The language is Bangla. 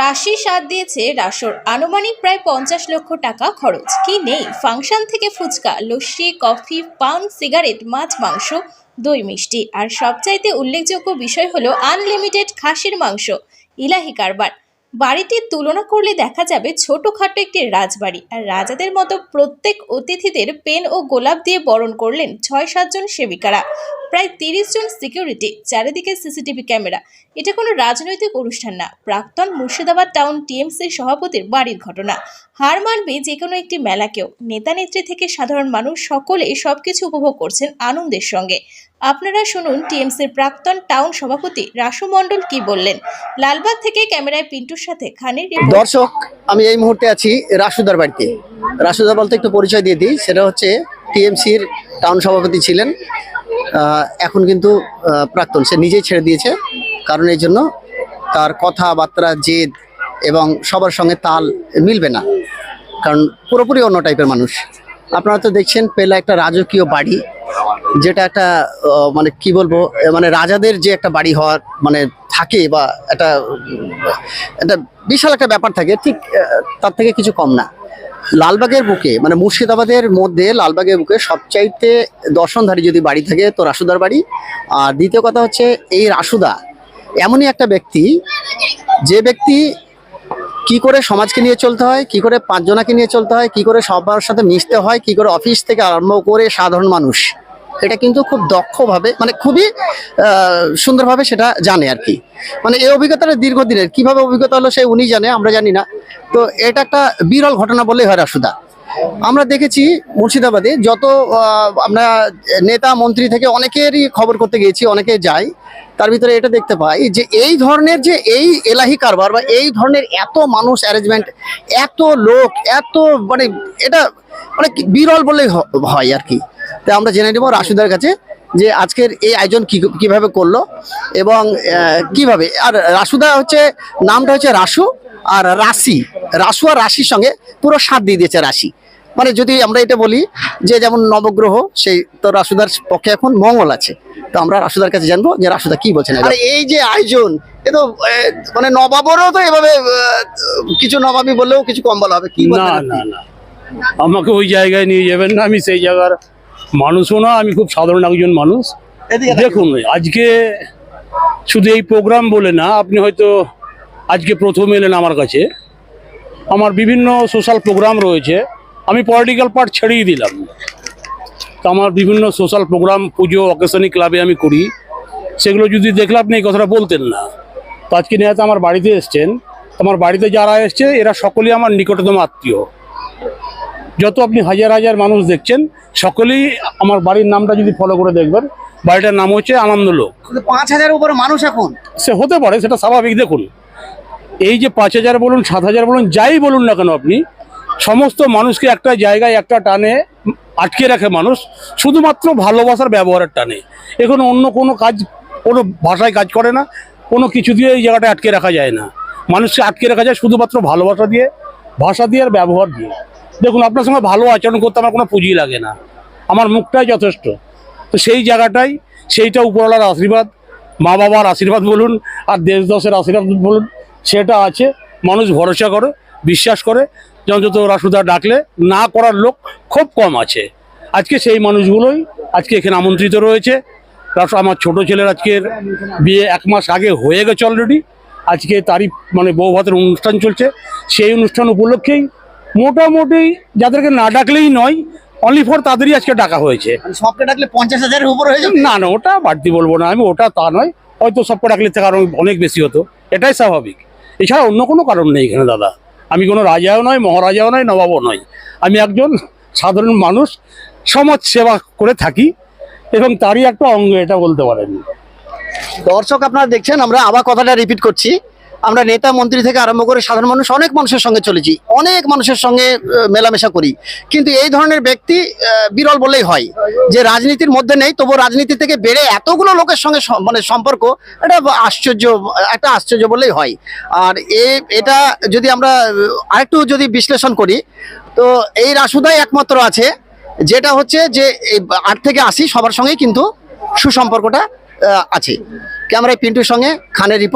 রাশি সাথ দিয়েছে রাসর আনুমানিক প্রায় পঞ্চাশ লক্ষ টাকা খরচ। কি নেই? ফাংশন থেকে ফুচকা, লস্যি, কফি, পান, সিগারেট, মাছ, মাংস, দই, মিষ্টি। আর সবচাইতে উল্লেখযোগ্য বিষয় হলো আনলিমিটেড খাসির মাংস, ইলাহি কারবার। বাড়িটির তুলনা করলে দেখা যাবে ছোটখাটো একটি রাজবাড়ি। আর রাজাদের মতো প্রত্যেক অতিথিদের পেন ও গোলাপ দিয়ে বরণ করলেন ছয় সাতজন সেবিকারা। প্রায় তিরিশ জন সিকিউরিটি, চারিদিকে সিসিটিভি ক্যামেরা। এটা কোনো রাজনৈতিক অনুষ্ঠান না। প্রাক্তন মুর্শিদাবাদ টাউন টিএমসির সভাপতির বাড়ির ঘটনা। হার মানবে যে কোনো একটি মেলাকেও। নেতা নেত্রী থেকে সাধারণ মানুষ সকলে সবকিছু উপভোগ করছেন আনন্দের সঙ্গে। আপনারা শুনুন টিএমসির প্রাক্তন টাউন সভাপতি রাসু মণ্ডল কি বললেন। লালবাগ থেকে ক্যামেরায় পিন্টুর সাথে খানের দর্শক, আমি এই মুহূর্তে আছি রাসুদার বাড়িতে। রাসুদা বলতে একটু পরিচয় দিয়ে দিই। সেটা হচ্ছে টিএমসির টাউন সভাপতি ছিলেন। এখন কিন্তু প্রাক্তন। সে নিজেই ছেড়ে দিয়েছে। কারণ এই জন্য তার কথাবার্তা, জেদ এবং সবার সঙ্গে তাল মিলবে না। কারণ পুরোপুরি অন্য টাইপের মানুষ। আপনারা তো দেখছেন পেলা একটা রাজকীয় বাড়ি, যেটা একটা মানে কি বলব মানে রাজাদের যে একটা বাড়ি হওয়ার মানে থাকে বা একটা একটা বিশাল একটা ব্যাপার থাকে, ঠিক তার থেকে কিছু কম না। লালবাগের বুকে মানে মুর্শিদাবাদের মধ্যে লালবাগের বুকে সবচাইতে দর্শনধারী যদি বাড়ি থাকে, তো রাসুদার বাড়ি। আর দ্বিতীয় কথা হচ্ছে এই রাসুদা এমনই একটা ব্যক্তি, যে ব্যক্তি কি করে সমাজকে নিয়ে চলতে হয়, কি করে পাঁচজনাকে নিয়ে চলতে হয়, কি করে সবার সাথে মিশতে হয়, কি করে অফিস থেকে আরম্ভ করে সাধারণ মানুষ, এটা কিন্তু খুব দক্ষভাবে মানে খুবই সুন্দরভাবে সেটা জানে আর কি। মানে এই অভিজ্ঞতাটা দীর্ঘদিনের, কীভাবে অভিজ্ঞতা হলো সে উনি জানে, আমরা জানি না। তো এটা একটা বিরল ঘটনা বললেই হয় রাসুদা আমরা দেখেছি মুর্শিদাবাদে যত আমরা নেতা, মন্ত্রী থেকে অনেকেরই খবর করতে গিয়েছি, অনেকে যায় তার ভিতরে এটা দেখতে পাই যে এই ধরনের যে এই এলাহি কারবার বা এই ধরনের এত মানুষ অ্যারেঞ্জমেন্ট এত লোক, এত মানে এটা মানে বিরল বললেই হয় আর কি। তাই আমরা জেনে নেব রাসুদার কাছে যে আজকের এই আয়োজন কীভাবে করল এবং কীভাবে। আর রাসুদা হচ্ছে, নামটা হচ্ছে রাসু আর রাশি। রাসু আর রাশির সঙ্গে পুরো সাত দিয়ে দিয়েছে রাশি। মানে যদি আমরা এটা বলি যে যেমন নবগ্রহ সেই তো রাসুদার পক্ষে এখন মঙ্গল আছে। তো আমরা রাসুদার কাছে জানব যে রাসুদা কি বলছেন? আর এই যে আয়োজন এ তো মানে নবাবরও তো এভাবে কিছু নবাবী বললেও কিছু কম বলা হবে। কি না না না। আমাকে ওই জায়গায় নিয়ে যাবেন না আমি সেই জায়গার মানুষও না আমি খুব সাধারণ একজন মানুষ। দেখুন। আজকে শুধু এই প্রোগ্রাম বলে না আপনি হয়তো আজকে প্রথম এলেন আমার কাছে। আমার বিভিন্ন সোশ্যাল প্রোগ্রাম রয়েছে। আমি পলিটিক্যাল পার্ট ছেড়েই দিলাম। তো আমার বিভিন্ন সোশ্যাল প্রোগ্রাম পুজো অকেশনী ক্লাবে আমি করি। সেগুলো যদি দেখলে আপনি এই কথাটা বলতেন না। তো আজকে নেহাতে আমার বাড়িতে এসছেন। আমার বাড়িতে যারা এসছে এরা সকলেই আমার নিকটতম আত্মীয়। যত আপনি হাজার হাজার মানুষ দেখছেন সকলেই আমার বাড়ির নামটা যদি ফলো করে দেখবেন বাড়িটার নাম হচ্ছে আনন্দলোক। পাঁচ হাজার উপরে মানুষ এখন। সে হতে পারে সেটা স্বাভাবিক। দেখুন এই যে পাঁচ হাজার বলুন সাত হাজার বলুন যাই বলুন না কেন আপনি সমস্ত মানুষকে একটা জায়গায় একটা টানে, আটকে রাখে মানুষ, শুধুমাত্র ভালোবাসার ব্যবহারের টানে। এখন অন্য কোনো কাজ, কোনো ভাষায় কাজ করে না, কোনো কিছু দিয়ে এই জায়গাটা আটকে রাখা যায় না। মানুষকে আটকে রাখা যায় শুধুমাত্র ভালোবাসা দিয়ে, ভাষা দিয়ে আর ব্যবহার দিয়ে। দেখুন, আপনার সঙ্গে ভালো আচরণ করতে আমার কোনো পুঁজি লাগে না। আমার মুখটাই যথেষ্ট। তো সেই জায়গাটাই, সেইটা উপরওয়ালার আশীর্বাদ, মা বাবার আশীর্বাদ বলুন, আর দেশ দশের আশীর্বাদ বলুন, সেটা আছে। মানুষ ভরসা করে, বিশ্বাস করে যত রাসুদা ডাকলে না করার লোক খুব কম আছে। আজকে সেই মানুষগুলোই আজকে এখানে আমন্ত্রিত রয়েছে। রাসু আমার ছোট ছেলের আজকের বিয়ে এক মাস আগে হয়ে গেছে অলরেডি আজকে তারই মানে বউ ভাতের অনুষ্ঠান চলছে। সেই অনুষ্ঠান উপলক্ষেই মোটামুটি যাদেরকে না ডাকলেই নয় অনলি ফর তাদেরই আজকে ডাকা হয়েছে। মানে সবকে ডাকলে পঞ্চাশ হাজারের উপরে হয়ে যাবে? না না ওটা বাড়তি বলব না আমি ওটা তা নয়। হয়তো সবকে ডাকলে থেকে আরও অনেক বেশি হতো। এটাই স্বাভাবিক। এছাড়া অন্য কোনো কারণ নেই এখানে দাদা। আমি কোনো রাজাও নয়, মহারাজাও নয়, নবাবও নয়। আমি একজন সাধারণ মানুষ, সমাজ সেবা করে থাকি এবং তারই একটা অঙ্গ, এটা বলতে পারেন। দর্শক আপনারা দেখছেন, আমরা আবার কথাটা রিপিট করছি। আমরা নেতা, মন্ত্রী থেকে আরম্ভ করে সাধারণ মানুষ, অনেক মানুষের সঙ্গে চলেছি। অনেক মানুষের সঙ্গে মেলামেশা করি। কিন্তু এই ধরনের ব্যক্তি বিরল বললেই হয়। যে রাজনীতির মধ্যে নেই তবু রাজনীতি থেকে বেড়ে এতগুলো লোকের সঙ্গে মানে সম্পর্ক, এটা আশ্চর্য, একটা আশ্চর্য বললেই হয়। আর এ, এটা যদি আমরা আরেকটু যদি বিশ্লেষণ করি, তো এই রাসুদাই একমাত্র আছে, যেটা হচ্ছে যে আট থেকে আশি সবার সঙ্গেই কিন্তু সুসম্পর্কটা আছে। ক্যামেরায় পিন্টুর সঙ্গে, খানের রিপোর্ট।